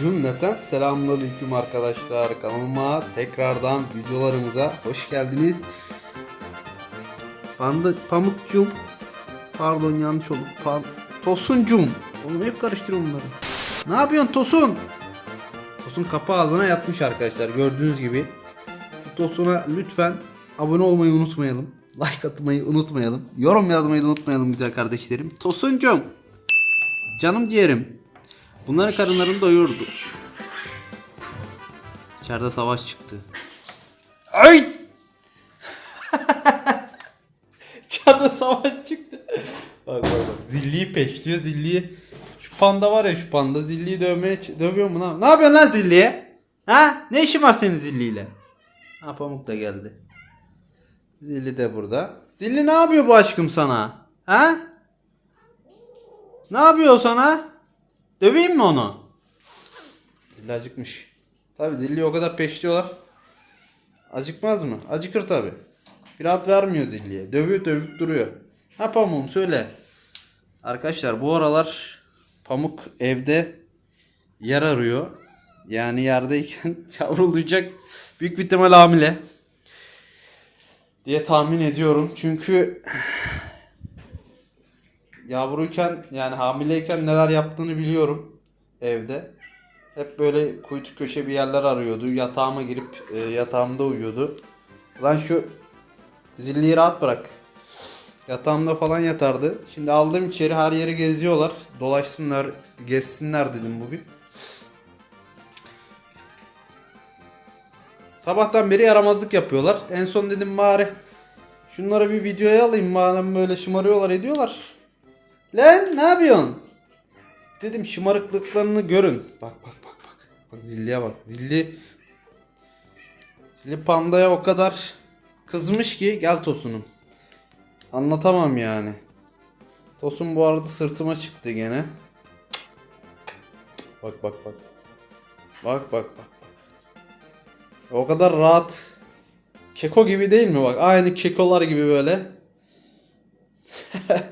Cümleten selamünaleyküm arkadaşlar. Kanalıma tekrardan videolarımıza hoş geldiniz. Panda Pamukcum. Pardon yanlış oldu. Pa Tosuncum. Oğlum hep karıştırıyorum bunları. Ne yapıyorsun Tosun? Tosun kapı ağzına yatmış arkadaşlar gördüğünüz gibi. Tosun'a lütfen abone olmayı unutmayalım. Like atmayı unutmayalım. Yorum yazmayı da unutmayalım güzel kardeşlerim. Tosuncum. Canım ciğerim. Bunların karınlarını doyurdu. İçeride savaş çıktı. Ay! İçeride savaş çıktı. Bak bak bak. Zilliyi peşliyor zilliyi. Şu panda var ya şu panda zilliyi dövmeye dövüyor mu lan? Ne yapıyorsun lan zilliye? Ha? Ne işin var senin zilliyle? Ha pamuk da geldi. Zilli de burada. Zilli ne yapıyor bu aşkım sana? Ha? Ne yapıyor sana? Döveyim mi onu? Zilli acıkmış. Tabi Zilli'yi o kadar peşliyorlar. Acıkmaz mı? Acıkır tabi. Bir rahat vermiyor Zilli'ye. Dövüyor dövüp duruyor. Ha pamuğum söyle. Arkadaşlar bu aralar Pamuk evde yer arıyor. Yani yerdeyken yavrulayacak. Büyük bir ihtimal hamile. Diye tahmin ediyorum. Çünkü yavruyken yani hamileyken neler yaptığını biliyorum evde. Hep böyle kuytu köşe bir yerler arıyordu. Yatağıma girip e, yatağımda uyuyordu. Lan şu zilliyi rahat bırak. Yatağımda falan yatardı. Şimdi aldım içeri her yeri geziyorlar. Dolaşsınlar, gezsinler dedim bugün. Sabahtan beri yaramazlık yapıyorlar. En son dedim bari şunları bir videoya alayım madem böyle şımarıyorlar ediyorlar. Lan ne yapıyorsun? Dedim şımarıklıklarını görün. Bak bak bak bak. Bak zilliye bak. Zilli Zilli pandaya o kadar kızmış ki gel Tosun'um. Anlatamam yani. Tosun bu arada sırtıma çıktı gene. Bak bak bak. Bak bak bak bak. O kadar rahat. Keko gibi değil mi bak? Aynı kekolar gibi böyle.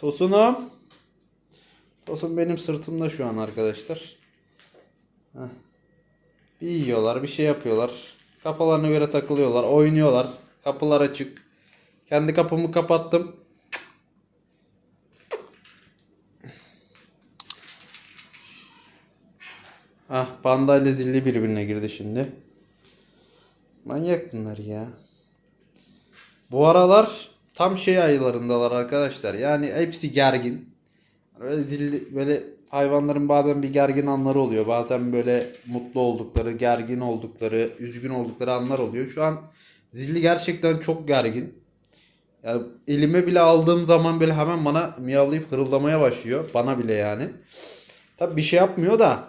Tosunum. Tosun benim sırtımda şu an arkadaşlar. Heh. Bir yiyorlar, bir şey yapıyorlar. Kafalarına göre takılıyorlar, oynuyorlar. Kapılar açık. Kendi kapımı kapattım. Ah, panda ile zilli birbirine girdi şimdi. Manyak bunlar ya. Bu aralar tam şey aylarındalar arkadaşlar. Yani hepsi gergin. Böyle zilli, böyle hayvanların bazen bir gergin anları oluyor. Bazen böyle mutlu oldukları, gergin oldukları, üzgün oldukları anlar oluyor. Şu an zilli gerçekten çok gergin. Yani elime bile aldığım zaman böyle hemen bana miyavlayıp hırıldamaya başlıyor. Bana bile yani. Tabi bir şey yapmıyor da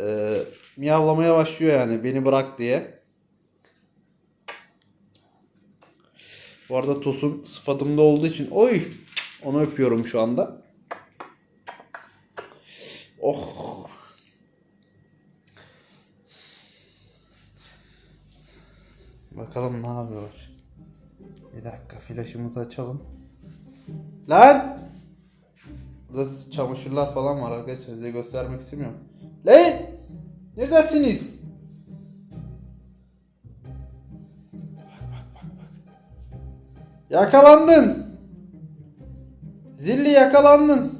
e, miyavlamaya başlıyor yani beni bırak diye. Bu arada Tosun sıfatımda olduğu için oy onu öpüyorum şu anda. Oh. Bakalım ne yapıyorlar. Bir dakika flaşımızı açalım. Lan! Burada çamaşırlar falan var arkadaşlar size göstermek istemiyorum. Lan! Neredesiniz? Yakalandın. Zilli yakalandın.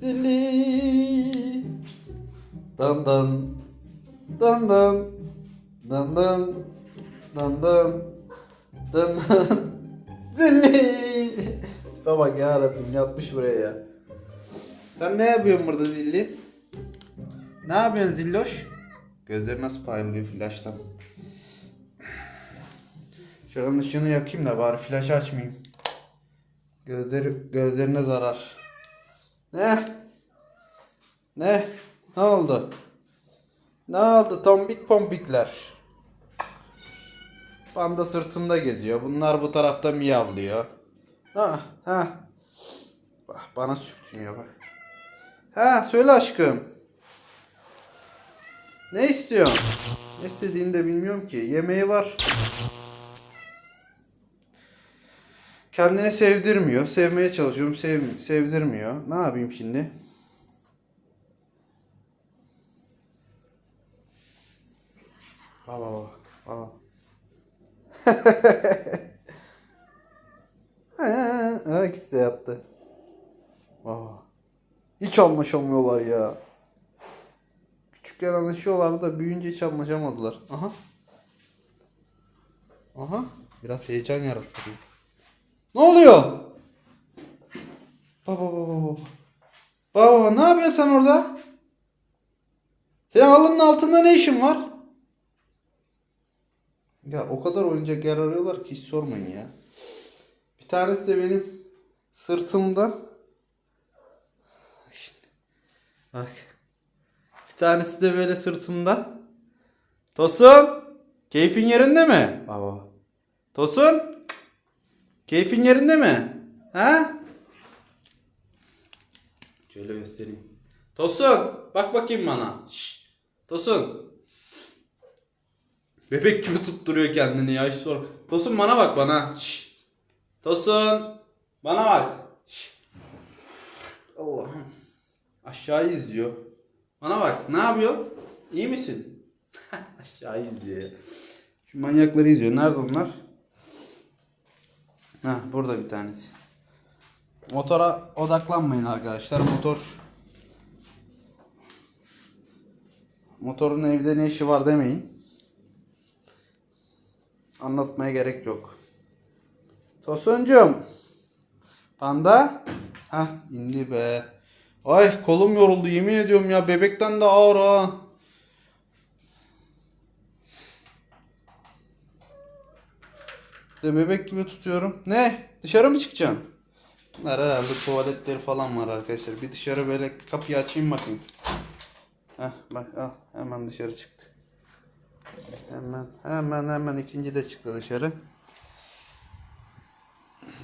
Zilli. Dan dan. Dan dan. Dan dan. Dan dan. Dan dan. Zilli. Tipe bak ya Rabbim yatmış buraya ya. Sen ne yapıyorsun burada Zilli? Ne yapıyorsun Zilloş? Gözleri nasıl parlıyor flaştan. Şuranın ışığını yakayım da bari flaş açmayayım. Gözleri gözlerine zarar. Ne? Ne? Ne oldu? Ne oldu tombik pompikler? Panda sırtımda geziyor. Bunlar bu tarafta miyavlıyor. Ha, ha. Bak bana sürtünüyor bak. Ha söyle aşkım. Ne istiyorsun? Ne istediğini de bilmiyorum ki. Yemeği var. Kendine sevdirmiyor. Sevmeye çalışıyorum. Sev, sevdirmiyor. Ne yapayım şimdi? Al al al. ha, ikisi de yaptı. Oh. Hiç anlaşamıyorlar ya. Küçükken anlaşıyorlardı da büyüyünce hiç anlaşamadılar. Aha. Aha. Biraz heyecan yarattı. Ne oluyor? Baba baba baba. Baba ne yapıyorsun sen orada? Senin halının altında ne işin var? Ya o kadar oyuncak yer arıyorlar ki hiç sormayın ya. Bir tanesi de benim sırtımda. Bak. Bir tanesi de böyle sırtımda. Tosun. Keyfin yerinde mi? Baba. Tosun. Keyfin yerinde mi? Ha? Şöyle göstereyim. Tosun. Bak bakayım bana. Şşş. Tosun. Bebek gibi tutturuyor kendini ya. Hiç. Tosun bana bak bana. Şşş. Tosun. Bana bak. Şşş. Allah'ım. Aşağıyı izliyor. Bana bak. Ne yapıyor? İyi misin? Aşağı izliyor. Şu manyakları izliyor. Nerede onlar? Ha burada bir tanesi. Motora odaklanmayın arkadaşlar. Motor Motorun evde ne işi var demeyin. Anlatmaya gerek yok. Tosuncum. Panda. Hah indi be. Ay kolum yoruldu yemin ediyorum ya. Bebekten de ağır ha. De bebek gibi tutuyorum. Ne? Dışarı mı çıkacağım? Bunlar herhalde tuvaletleri falan var arkadaşlar. Bir dışarı böyle kapıyı açayım bakayım. Heh bak al hemen dışarı çıktı. Hemen hemen hemen ikinci de çıktı dışarı.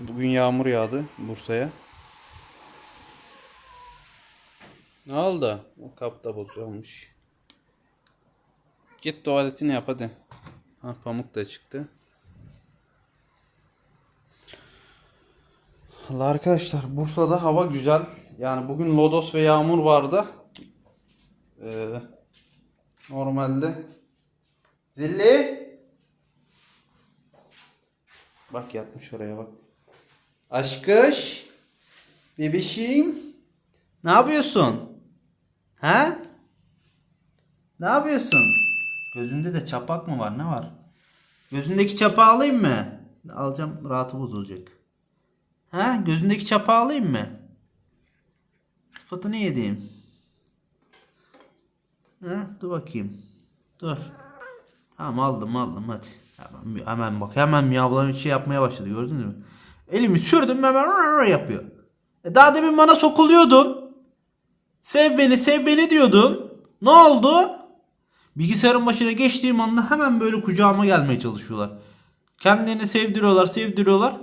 Bugün yağmur yağdı Bursa'ya. Ne oldu? O kap da bozulmuş. Git tuvaletini yap hadi. Ha pamuk da çıktı. Valla arkadaşlar Bursa'da hava güzel. Yani bugün lodos ve yağmur vardı. Ee, normalde Zilli Bak yatmış oraya bak. Aşkış Bebişim Ne yapıyorsun? He? Ne yapıyorsun? Gözünde de çapak mı var? Ne var? Gözündeki çapağı alayım mı? Alacağım rahatı bozulacak. Ha? Gözündeki çapağı alayım mı? Sıfatını yediğim. Ha? Dur bakayım. Dur. Tamam aldım aldım hadi. Hemen, hemen bak hemen miyavlayan şey yapmaya başladı gördünüz mü? Elimi sürdüm hemen yapıyor. E daha demin bana sokuluyordun. Sev beni sev beni diyordun. Ne oldu? Bilgisayarın başına geçtiğim anda hemen böyle kucağıma gelmeye çalışıyorlar. Kendilerini sevdiriyorlar sevdiriyorlar.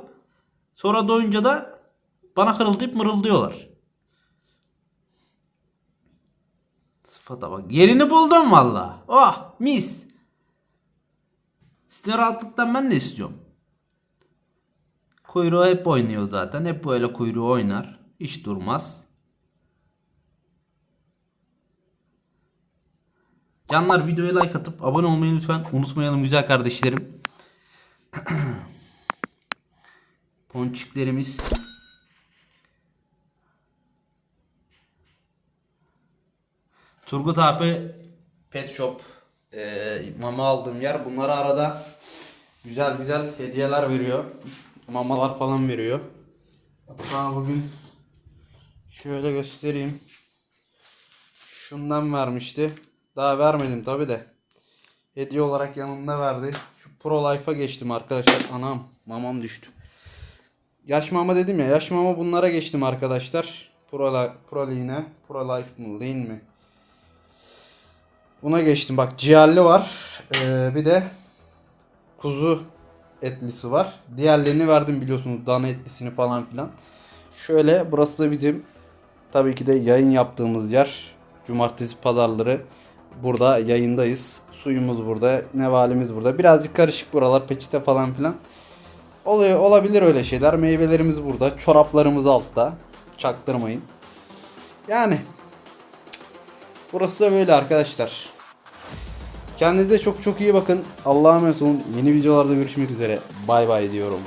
Sonra doyunca da bana kırıldayıp mırıldıyorlar. Sıfata bak. Yerini buldum valla. Oh mis. Sizin rahatlıktan ben de istiyorum. Kuyruğu hep oynuyor zaten. Hep böyle kuyruğu oynar. Hiç durmaz. Canlar videoya like atıp abone olmayı lütfen unutmayalım güzel kardeşlerim. Ponçiklerimiz. Turgut abi Pet Shop ee, mama aldığım yer. Bunlara arada güzel güzel hediyeler veriyor. Mamalar falan veriyor. Hatta bugün şöyle göstereyim. Şundan vermişti. Daha vermedim tabi de. Hediye olarak yanımda verdi. Şu Pro Life'a geçtim arkadaşlar. Anam mamam düştü. Yaş mama dedim ya. Yaş mama bunlara geçtim arkadaşlar. Pro, Pro Lean'e. Pro Life mı? Lean mi? Buna geçtim. Bak ciğerli var. Ee, bir de kuzu etlisi var. Diğerlerini verdim biliyorsunuz. Dana etlisini falan filan. Şöyle burası da bizim tabii ki de yayın yaptığımız yer. Cumartesi pazarları. Burada yayındayız. Suyumuz burada. Nevalimiz burada. Birazcık karışık buralar. Peçete falan filan. Oluyor, olabilir öyle şeyler. Meyvelerimiz burada. Çoraplarımız altta. Çaktırmayın. Yani Burası da böyle arkadaşlar. Kendinize çok çok iyi bakın. Allah'a emanet olun. Yeni videolarda görüşmek üzere. Bay bay diyorum.